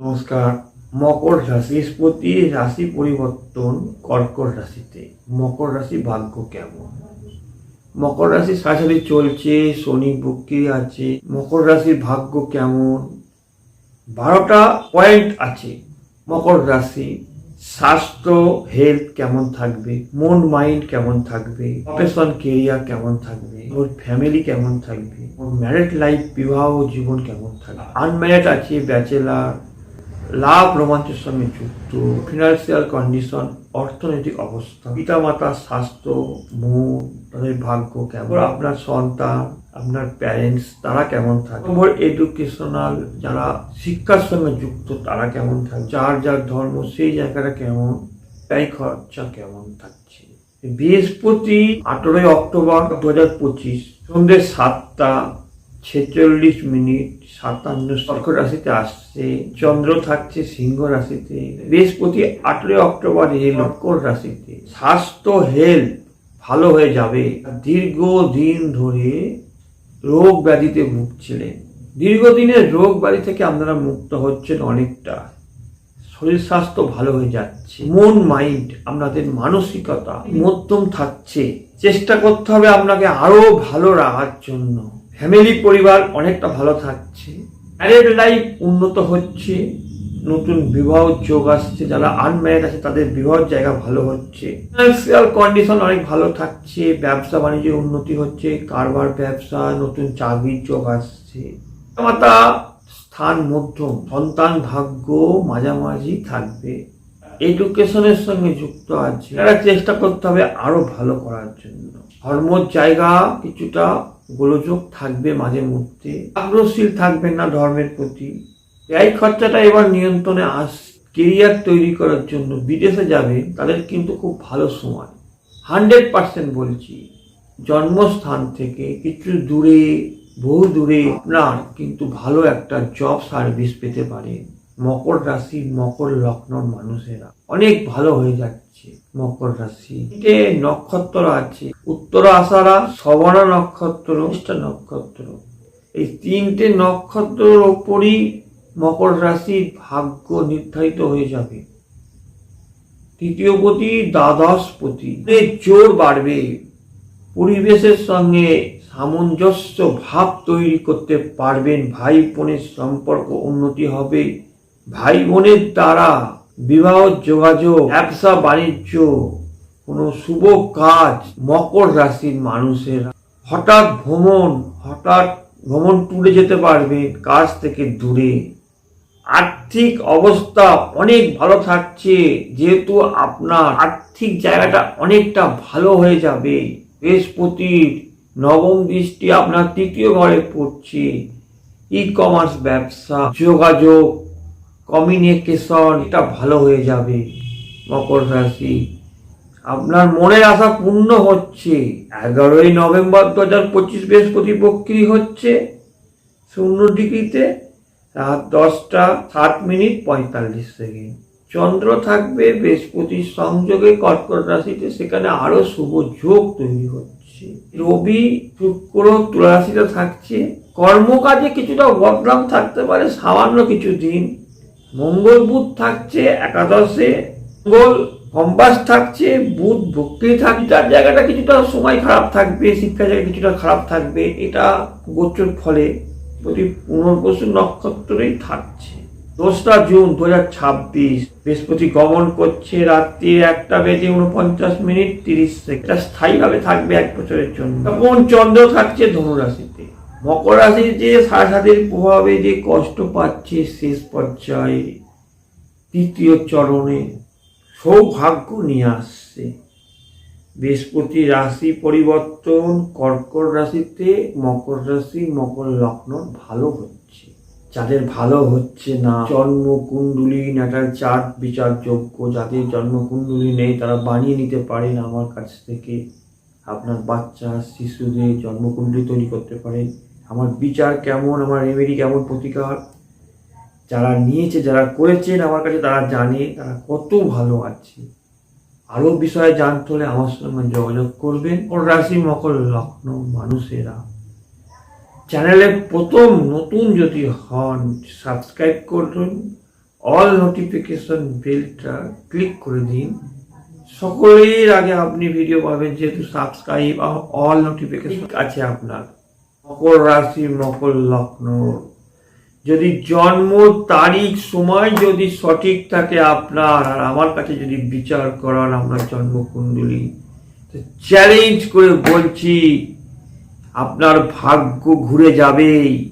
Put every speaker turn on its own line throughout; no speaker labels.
নমস্কার। মকর রাশি বৃহস্পতি রাশি পরিবর্তন কর্কট রাশিতে। মকর রাশি ভাগ্য কেমন? মকর রাশি সারাসারি চলছে, শনি বক্রি আছে। মকর রাশির ভাগ্য কেমন? বারোটা পয়েন্ট আছে। মকর রাশি, স্বাস্থ্য হেলথ কেমন থাকবে? মন মাইন্ড কেমন থাকবে? প্রফেশন কেরিয়ার কেমন থাকবে? ওর ফ্যামিলি কেমন থাকবে? ওর ম্যারেড লাইফ বিবাহ, জীবন কেমন থাকবে? আনম্যারেড আছে ব্যাচেলার লাভ রোমাঞ্চের সঙ্গে যুক্ত ফিনান্সিয়াল কন্ডিশন অর্থনৈতিক অবস্থা, পিতামাতার স্বাস্থ্য, মন, তাদের ভাগ্য কেমন, আপনার সন্তান, আপনার প্যারেন্টস তারা কেমন থাকে নম্বর এডুকেশনাল যারা শিক্ষার সঙ্গে যুক্ত, তারা কেমন থাকে, যার যার ধর্ম, সেই জায়গাটা কেমন ব্যয় খরচা কেমন থাকছে। বৃহস্পতি আঠেরোই অক্টোবর দু হাজার পঁচিশ, সন্ধ্যে সাতটা ছেচল্লিশ মিনিট সাতান্ন কর্কট রাশিতে আসছে চন্দ্র থাকছে সিংহ রাশিতে বৃহস্পতি আঠেরোই অক্টোবর এই মকর রাশিতে। স্বাস্থ্য হেলথ ভালো হয়ে যাবে। দীর্ঘ দিন ধরে রোগ ব্যাধিতে ভুগছিলেন। দীর্ঘদিনের রোগ ব্যাধি থেকে আপনারা মুক্ত হচ্ছেন অনেকটা। শরীর স্বাস্থ্য ভালো হয়ে যাচ্ছে। মন, মাইন্ড, আপনাদের মানসিকতা মধ্যম থাকছে। চেষ্টা করতে হবে আপনাকে আরও ভালো রাখার জন্য। ফ্যামিলি পরিবার অনেকটা ভালো থাকছে। ম্যারেড লাইফ উন্নত হচ্ছে। নতুন বিবাহ যোগ আসছে। যারা আনম্যারিড আছে, তাদের বিবাহের জায়গা ভালো হচ্ছে। ফিনান্সিয়াল কন্ডিশন অনেক ভালো থাকছে। ব্যবসা বাণিজ্যের উন্নতি হচ্ছে। কারবার, ব্যবসা, নতুন চাকরির যোগ আসছে। মাতা স্থান মধ্যম সন্তান ভাগ্য মাঝামাঝি থাকবে। এডুকেশনের সঙ্গে যুক্ত আছে। তারা চেষ্টা করতে হবে আরও ভালো করার জন্য। ধর্মর জায়গা কিছুটা গোলযোগ থাকবে মাঝে মধ্যে। আগ্রহশীল থাকবেন না ধর্মের প্রতি। ব্যয় খরচাটা এবার নিয়ন্ত্রণে আস কেরিয়ার তৈরি করার জন্য বিদেশে যাবে তাদের কিন্তু খুব ভালো সময়। হান্ড্রেড পার্সেন্ট বলছি, জন্মস্থান থেকে কিছু দূরে বহু দূরে আপনার কিন্তু ভালো একটা জব সার্ভিস পেতে পারেন মকর রাশি, মকর লগ্নর মানুষেরা। অনেক ভালো হয়ে যাচ্ছে মকর রাশি। নক্ষত্র আছে। উত্তর আষাঢ়া সবনা নক্ষত্র নক্ষত্র। এই তিনটে নক্ষত্রের ওপরই মকর রাশির ভাগ্য নির্ধারিত হয়ে যাবে। তৃতীয় পতি দ্বাদশ পতি এর জোর বাড়বে। পরিবেশের সঙ্গে সামঞ্জস্য ভাব তৈরি করতে পারবেন। ভাই বোনের সম্পর্ক উন্নতি হবে। ভাই বোনের দ্বারা বিবাহ, যোগাযোগ, ব্যবসা, বাণিজ্য, কোনো শুভ কাজ, মকর রাশির মানুষেরা। হঠাৎ ভ্রমণ হঠাৎ ভ্রমণ টুরে যেতে পারবে কাজ থেকে দূরে। আর্থিক অবস্থা অনেক ভালো থাকছে, যেহেতু আপনার আর্থিক জায়গাটা অনেকটা ভালো হয়ে যাবে। বৃহস্পতির নবম দৃষ্টি আপনার তৃতীয় ঘরে পড়ছে। ই কমার্স ব্যবসা, যোগাযোগ কমিউনিকেশন এটা ভালো হয়ে যাবে। মকর রাশি, আপনার মনের আশা পূর্ণ হচ্ছে। এগারোই নভেম্বর দু হাজার পঁচিশ বৃহস্পতি বক্রি হচ্ছে। শূন্য ডিগ্রিতে, রাত দশটা সাত মিনিট পঁয়তাল্লিশ সেকেন্ড। চন্দ্র থাকবে, বৃহস্পতির সংযোগে কর্কট রাশিতে, সেখানে আরও শুভ যোগ তৈরি হচ্ছে। রবি, শুক্র তুলা রাশিতে থাকছে। কর্মকাজে কিছুটা বদনাম থাকতে পারে, সামান্য কিছু দিন। মঙ্গল বুধ থাকছে একাদশে। মঙ্গল কম্বাস থাকছে, বুধ ভক্তি থাকছে তার জায়গাটা কিছুটা সময় খারাপ থাকবে, শিক্ষা জায়গা কিছুটা খারাপ থাকবে, এটা গোচর ফলে। প্রতি পুনর্বসু নক্ষত্রেই থাকছে। দোসরা জুন দু হাজার ছাব্বিশ, বৃহস্পতি গমন করছে, রাত্রি একটা বেজে উনপঞ্চাশ মিনিট তিরিশ সেকেন্ড এটা স্থায়ীভাবে থাকবে এক বছরের জন্য। তখন চন্দ্র থাকছে ধনুরাশিতে। মকর রাশির যে সারাসাতির প্রভাবে যে কষ্ট পাচ্ছে শেষ পর্যায়ে, তৃতীয় চরণে সৌভাগ্য নিয়ে আসছে। বৃহস্পতি রাশি পরিবর্তন, কর্কট রাশিতে মকর রাশি, মকর লগ্ন ভালো হচ্ছে। যাদের ভালো হচ্ছে না জন্ম কুণ্ডলী নাটার চার্ট বিচারযোগ্য যাদের জন্ম কুণ্ডলী নেই, তারা বানিয়ে নিতে পারেন আমার কাছ থেকে। আপনার বাচ্চা, শিশুদের জন্মকুণ্ডলী তৈরি করতে পারেন। আমার বিচার কেমন, আমার রেমেডি কেমন, প্রতিকার? যারা নিয়েছে, যারা করেছেন আমার কাছে, তারা জানে, তারা কত ভালো আছে। আরও বিষয়ে জানতে হলে আমার সঙ্গে যোগাযোগ করবেন। মকর রাশি মকর লগ্ন মানুষেরা। চ্যানেলে প্রথম নতুন যদি হন, সাবস্ক্রাইব করুন অল নোটিফিকেশন বেলটা ক্লিক করে দিন। সকলের আগে আপনি ভিডিও পাবেন, যেহেতু সাবস্ক্রাইব অল নোটিফিকেশন আছে আপনার। মকর রাশি, মকর লগ্ন। যদি জন্ম তারিখ, সময় যদি সঠিক থাকে আপনার, আর আমার কাছে যদি বিচার করান আপনার জন্মকুণ্ডলী চ্যালেঞ্জ করে বলছি আপনার ভাগ্য ঘুরে যাবেই।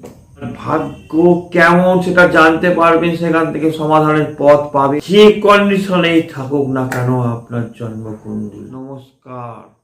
ভাগ্য কেমন সেটা জানতে পারবেন, সেখান থেকে সমাধানের পথ পাবে যে কন্ডিশনেই থাকুক না কেন আপনার জন্মকুণ্ডলী। নমস্কার।